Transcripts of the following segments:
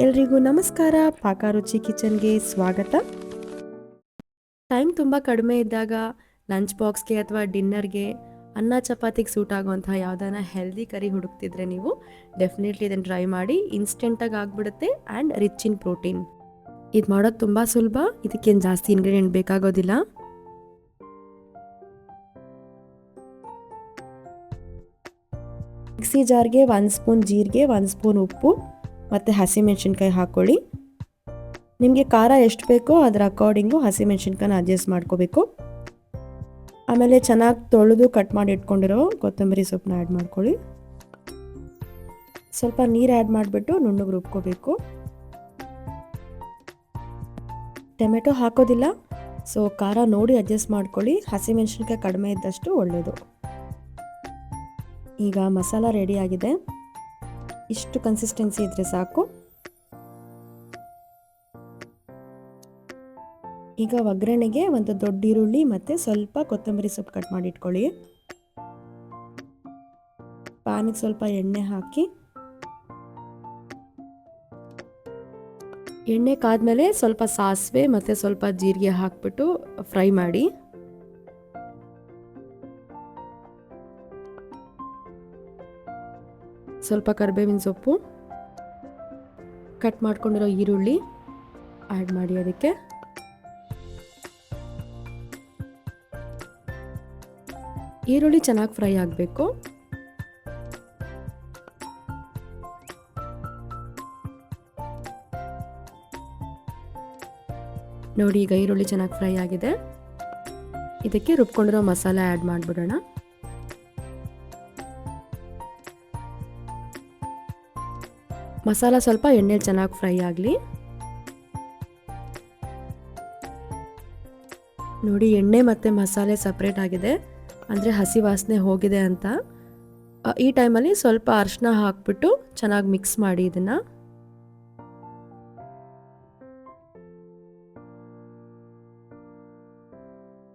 ಎಲ್ರಿಗೂ ನಮಸ್ಕಾರ. ಪಾಕರುಚಿ ಕಿಚನ್ಗೆ ಸ್ವಾಗತ. ಟೈಮ್ ತುಂಬ ಕಡಿಮೆ ಇದ್ದಾಗ ಲಂಚ್ ಬಾಕ್ಸ್ಗೆ ಅಥವಾ ಡಿನ್ನರ್ಗೆ ಅನ್ನ ಚಪಾತಿಗೆ ಸೂಟ್ ಆಗುವಂತಹ ಯಾವ್ದಾನ ಹೆಲ್ದಿ ಕರಿ ಹುಡುಕ್ತಿದ್ರೆ ನೀವು ಡೆಫಿನೆಟ್ಲಿ ಇದನ್ನು ಟ್ರೈ ಮಾಡಿ. ಇನ್ಸ್ಟೆಂಟಾಗಿ ಆಗಿಬಿಡುತ್ತೆ ಆ್ಯಂಡ್ ರಿಚ್ ಇನ್ ಪ್ರೋಟೀನ್. ಇದು ಮಾಡೋದು ತುಂಬ ಸುಲಭ. ಇದಕ್ಕೇನು ಜಾಸ್ತಿ ಇಂಗ್ರೀಡಿಯೆಂಟ್ ಬೇಕಾಗೋದಿಲ್ಲ. ಮಿಕ್ಸಿ ಜಾರ್ಗೆ ಒಂದು ಸ್ಪೂನ್ ಜೀರಿಗೆ, ಒಂದು ಸ್ಪೂನ್ ಉಪ್ಪು. ಮತ್ತು ಹಸಿಮೆಣ್ಸಿನ್ಕಾಯಿ ಹಾಕ್ಕೊಳ್ಳಿ ನಿಮಗೆ ಖಾರ ಎಷ್ಟು ಬೇಕೋ ಅದರ ಅಕಾರ್ಡಿಂಗು ಹಸಿಮೆಣ್ಸಿನ್ಕಾಯಿನ ಅಡ್ಜಸ್ಟ್ ಮಾಡ್ಕೋಬೇಕು. ಆಮೇಲೆ ಚೆನ್ನಾಗಿ ತೊಳೆದು ಕಟ್ ಮಾಡಿ ಇಟ್ಕೊಂಡಿರೋ ಕೊತ್ತಂಬರಿ ಸೊಪ್ಪನ್ನ ಆ್ಯಡ್ ಮಾಡ್ಕೊಳ್ಳಿ. ಸ್ವಲ್ಪ ನೀರು ಆ್ಯಡ್ ಮಾಡಿಬಿಟ್ಟು ನುಣ್ಣಗೆ ರುಬ್ಕೋಬೇಕು. ಟೊಮೆಟೊ ಹಾಕೋದಿಲ್ಲ ಸೊ ಖಾರ ನೋಡಿ ಅಡ್ಜಸ್ಟ್ ಮಾಡ್ಕೊಳ್ಳಿ. ಹಸಿಮೆಣ್ಸಿನ್ಕಾಯಿ ಕಡಿಮೆ ಇದ್ದಷ್ಟು ಒಳ್ಳೆಯದು ಈಗ ಮಸಾಲ ರೆಡಿ ಆಗಿದೆ. ಇಷ್ಟು ಕನ್ಸಿಸ್ಟೆನ್ಸಿ ಇದ್ರೆ ಸಾಕು. ಈಗ ಒಗ್ಗರಣೆಗೆ ಒಂದು ದೊಡ್ಡ ಈರುಳ್ಳಿ ಮತ್ತು ಸ್ವಲ್ಪ ಕೊತ್ತಂಬರಿ ಸೊಪ್ಪು ಕಟ್ ಮಾಡಿ ಇಟ್ಕೊಳ್ಳಿ. ಸ್ವಲ್ಪ ಎಣ್ಣೆ ಹಾಕಿ. ಎಣ್ಣೆ ಕಾದ್ಮೇಲೆ ಸ್ವಲ್ಪ ಸಾಸಿವೆ ಮತ್ತು ಸ್ವಲ್ಪ ಜೀರಿಗೆ ಹಾಕ್ಬಿಟ್ಟು ಫ್ರೈ ಮಾಡಿ. ಸ್ವಲ್ಪ ಕರಿಬೇವಿನ ಸೊಪ್ಪು ಕಟ್ ಮಾಡ್ಕೊಂಡಿರೋ ಈರುಳ್ಳಿ ಆ್ಯಡ್ ಮಾಡಿ ಅದಕ್ಕೆ. ಈರುಳ್ಳಿ ಚೆನ್ನಾಗಿ ಫ್ರೈ ಆಗಬೇಕು. ನೋಡಿ, ಈಗ ಈರುಳ್ಳಿ ಚೆನ್ನಾಗಿ ಫ್ರೈ ಆಗಿದೆ. ಇದಕ್ಕೆ ರುಬ್ಕೊಂಡಿರೋ ಮಸಾಲೆ ಆ್ಯಡ್ ಮಾಡಿಬಿಡೋಣ. ಮಸಾಲ ಸ್ವಲ್ಪ ಎಣ್ಣೆಲಿ ಚೆನ್ನಾಗಿ ಫ್ರೈ ಆಗಲಿ. ನೋಡಿ, ಎಣ್ಣೆ ಮತ್ತು ಮಸಾಲೆ ಸಪ್ರೇಟ್ ಆಗಿದೆ. ಅಂದರೆ ಹಸಿ ವಾಸನೆ ಹೋಗಿದೆ ಅಂತ. ಈ ಟೈಮಲ್ಲಿ ಸ್ವಲ್ಪ ಅರಿಶಿನ ಹಾಕ್ಬಿಟ್ಟು ಚೆನ್ನಾಗಿ ಮಿಕ್ಸ್ ಮಾಡಿ ಇದನ್ನು.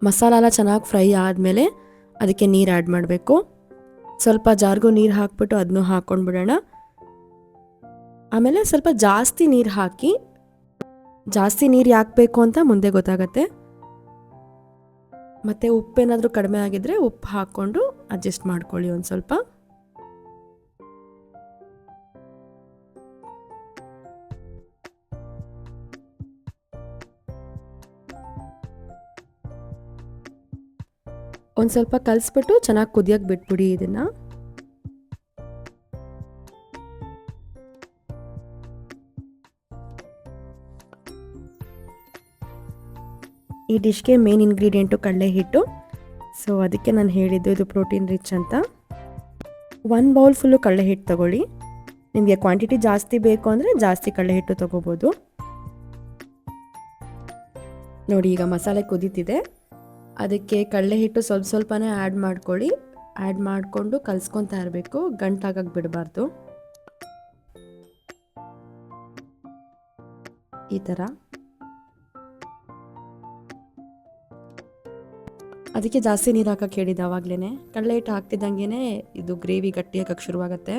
ಮಸಾಲ ಎಲ್ಲ ಚೆನ್ನಾಗಿ ಫ್ರೈ ಆದಮೇಲೆ ಅದಕ್ಕೆ ನೀರು ಆ್ಯಡ್ ಮಾಡಬೇಕು. ಸ್ವಲ್ಪ ಜಾರ್ಗೂ ನೀರು ಹಾಕ್ಬಿಟ್ಟು ಅದನ್ನು ಹಾಕ್ಕೊಂಡ್ಬಿಡೋಣ ಆಮೇಲೆ ಸ್ವಲ್ಪ ಜಾಸ್ತಿ ನೀರು ಹಾಕಿ, ಜಾಸ್ತಿ ನೀರು ಯಾಕೆ ಬೇಕು ಅಂತ ಮುಂದೆ ಗೊತ್ತಾಗತ್ತೆ. ಮತ್ತು ಉಪ್ಪೇನಾದರೂ ಕಡಿಮೆ ಆಗಿದ್ದರೆ ಉಪ್ಪು ಹಾಕ್ಕೊಂಡು ಅಡ್ಜಸ್ಟ್ ಮಾಡ್ಕೊಳ್ಳಿ ಒಂದು ಸ್ವಲ್ಪ. ಒಂದು ಸ್ವಲ್ಪ ಕಲಿಸ್ಬಿಟ್ಟು ಚೆನ್ನಾಗಿ ಕುದಿಯೋಕೆ ಬಿಟ್ಬಿಡಿ ಇದನ್ನು. ಈ ಡಿಶ್ಗೆ ಮೇನ್ ಇಂಗ್ರೀಡಿಯೆಂಟು ಕಡಲೆ ಹಿಟ್ಟು. ಸೊ ಅದಕ್ಕೆ ನಾನು ಹೇಳಿದ್ದು ಇದು ಪ್ರೋಟೀನ್ ರಿಚ್ ಅಂತ. ಒನ್ ಬೌಲ್ ಫುಲ್ಲು ಕಡಲೆ ಹಿಟ್ಟು ತೊಗೊಳ್ಳಿ. ನಿಮಗೆ ಕ್ವಾಂಟಿಟಿ ಜಾಸ್ತಿ ಬೇಕು ಅಂದರೆ ಜಾಸ್ತಿ ಕಡಲೆ ಹಿಟ್ಟು ತೊಗೋಬೋದು. ನೋಡಿ, ಈಗ ಮಸಾಲೆ ಕುದೀತಿದೆ. ಅದಕ್ಕೆ ಕಡಲೆ ಹಿಟ್ಟು ಸ್ವಲ್ಪ ಸ್ವಲ್ಪನೇ ಆ್ಯಡ್ ಮಾಡ್ಕೊಳ್ಳಿ. ಆ್ಯಡ್ ಮಾಡಿಕೊಂಡು ಕಲಿಸ್ಕೊತಾ ಇರಬೇಕು. ಗಂಟಾಗಕ್ಕೆ ಬಿಡಬಾರ್ದು. ಈ ಥರ. ಅದಕ್ಕೆ ಜಾಸ್ತಿ ನೀರು ಹಾಕಕ್ಕೆ ಹೇಳಿದ್ದೆ ಆವಾಗಲೇ ಕಡಲೆ ಹಿಟ್ಟು ಹಾಕ್ತಿದ್ದಂಗೆ ಇದು ಗ್ರೇವಿ ಗಟ್ಟಿ ಹಾಕಕ್ಕೆ ಶುರುವಾಗತ್ತೆ.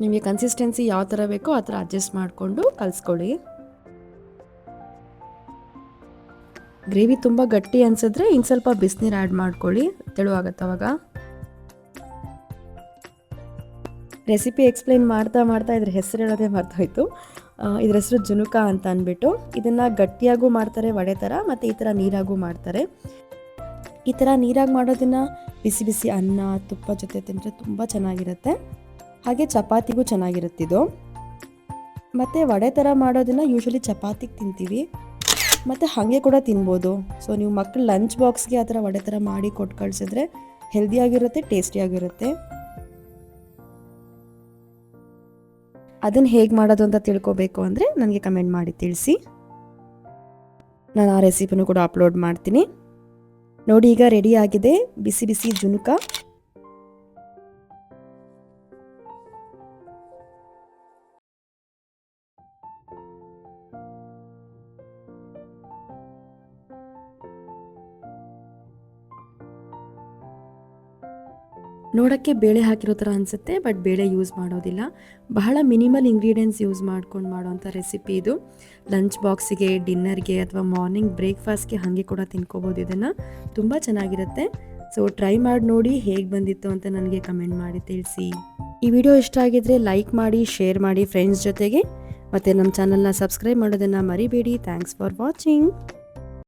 ನಿಮಗೆ ಕನ್ಸಿಸ್ಟೆನ್ಸಿ ಯಾವ ಥರ ಬೇಕೋ ಆ ಥರ ಅಡ್ಜಸ್ಟ್ ಮಾಡಿಕೊಂಡು ಕಲಿಸ್ಕೊಳ್ಳಿ. ಗ್ರೇವಿ ತುಂಬ ಗಟ್ಟಿ ಅನ್ಸಿದ್ರೆ ಇನ್ನು ಸ್ವಲ್ಪ ಬಿಸಿನೀರು ಆ್ಯಡ್ ಮಾಡ್ಕೊಳ್ಳಿ. ತೆಳುವಾಗತ್ತೆ ಅವಾಗ. ರೆಸಿಪಿ ಎಕ್ಸ್ಪ್ಲೈನ್ ಮಾಡ್ತಾ ಮಾಡ್ತಾ ಇದ್ರ ಹೆಸರು ಹೇಳೋದೇ ಮರ್ತೋಯ್ತು. ಇದ್ರ ಹೆಸರು ಜುನುಕ ಅಂತ ಅಂದ್ಬಿಟ್ಟು ಇದನ್ನು ಗಟ್ಟಿಯಾಗೂ ಮಾಡ್ತಾರೆ, ವಡೆ ಥರ ಮತ್ತು ಈ ಥರ ನೀರಾಗೂ ಮಾಡ್ತಾರೆ. ಈ ಥರ ನೀರಾಗಿ ಮಾಡೋದನ್ನು ಬಿಸಿ ಬಿಸಿ ಅನ್ನ, ತುಪ್ಪ ಜೊತೆ ತಿಂದರೆ ತುಂಬ ಚೆನ್ನಾಗಿರುತ್ತೆ. ಹಾಗೆ ಚಪಾತಿಗೂ ಚೆನ್ನಾಗಿರುತ್ತಿದ್ದು ಮತ್ತು ವಡೆ ಥರ ಮಾಡೋದನ್ನು ಯೂಶ್ವಲಿ ಚಪಾತಿಗೆ ತಿಂತೀವಿ. ಮತ್ತು ಹಾಗೆ ಕೂಡ ತಿನ್ಬೋದು. ಸೊ ನೀವು ಮಕ್ಕಳು ಲಂಚ್ ಬಾಕ್ಸ್ಗೆ ಆ ಥರ ವಡೆ ಥರ ಮಾಡಿ ಕೊಟ್ಟು ಕಳಿಸಿದ್ರೆ ಹೆಲ್ದಿಯಾಗಿರುತ್ತೆ ಟೇಸ್ಟಿಯಾಗಿರುತ್ತೆ ಅದನ್ನು ಹೇಗೆ ಮಾಡೋದು ಅಂತ ತಿಳ್ಕೊಬೇಕು ಅಂದರೆ ನನಗೆ ಕಮೆಂಟ್ ಮಾಡಿ ತಿಳಿಸಿ. ನಾನು ಆ ರೆಸಿಪಿನೂ ಕೂಡ ಅಪ್ಲೋಡ್ ಮಾಡ್ತೀನಿ. ನೋಡಿ ಈಗ ರೆಡಿ ಆಗಿದೆ. ಬಿಸಿ ಬಿಸಿ ಜುನುಕ. ನೋಡೋಕ್ಕೆ ಬೇಳೆ ಹಾಕಿರೋ ಥರ ಅನಿಸುತ್ತೆ, ಬಟ್ ಬೇಳೆ ಯೂಸ್ ಮಾಡೋದಿಲ್ಲ. ಬಹಳ ಮಿನಿಮಲ್ ಇಂಗ್ರೀಡಿಯೆಂಟ್ಸ್ ಯೂಸ್ ಮಾಡ್ಕೊಂಡು ಮಾಡೋವಂಥ ರೆಸಿಪಿ ಇದು. ಲಂಚ್ ಬಾಕ್ಸಿಗೆ, ಡಿನ್ನರ್ಗೆ ಅಥವಾ ಮಾರ್ನಿಂಗ್ ಬ್ರೇಕ್ಫಾಸ್ಟ್ಗೆ ಹಾಗೆ ಕೂಡ ತಿನ್ಕೋಬೋದು ಇದನ್ನು. ತುಂಬ ಚೆನ್ನಾಗಿರುತ್ತೆ. ಸೊ ಟ್ರೈ ಮಾಡಿ ನೋಡಿ ಹೇಗೆ ಬಂದಿತ್ತು ಅಂತ ನನಗೆ ಕಮೆಂಟ್ ಮಾಡಿ ತಿಳಿಸಿ. ಈ ವಿಡಿಯೋ ಇಷ್ಟ ಆಗಿದ್ರೆ ಲೈಕ್ ಮಾಡಿ, ಶೇರ್ ಮಾಡಿ ಫ್ರೆಂಡ್ಸ್ ಜೊತೆಗೆ. ಮತ್ತು ನಮ್ಮ ಚಾನಲ್ನ ಸಬ್ಸ್ಕ್ರೈಬ್ ಮಾಡೋದನ್ನು ಮರಿಬೇಡಿ. Thanks for watching.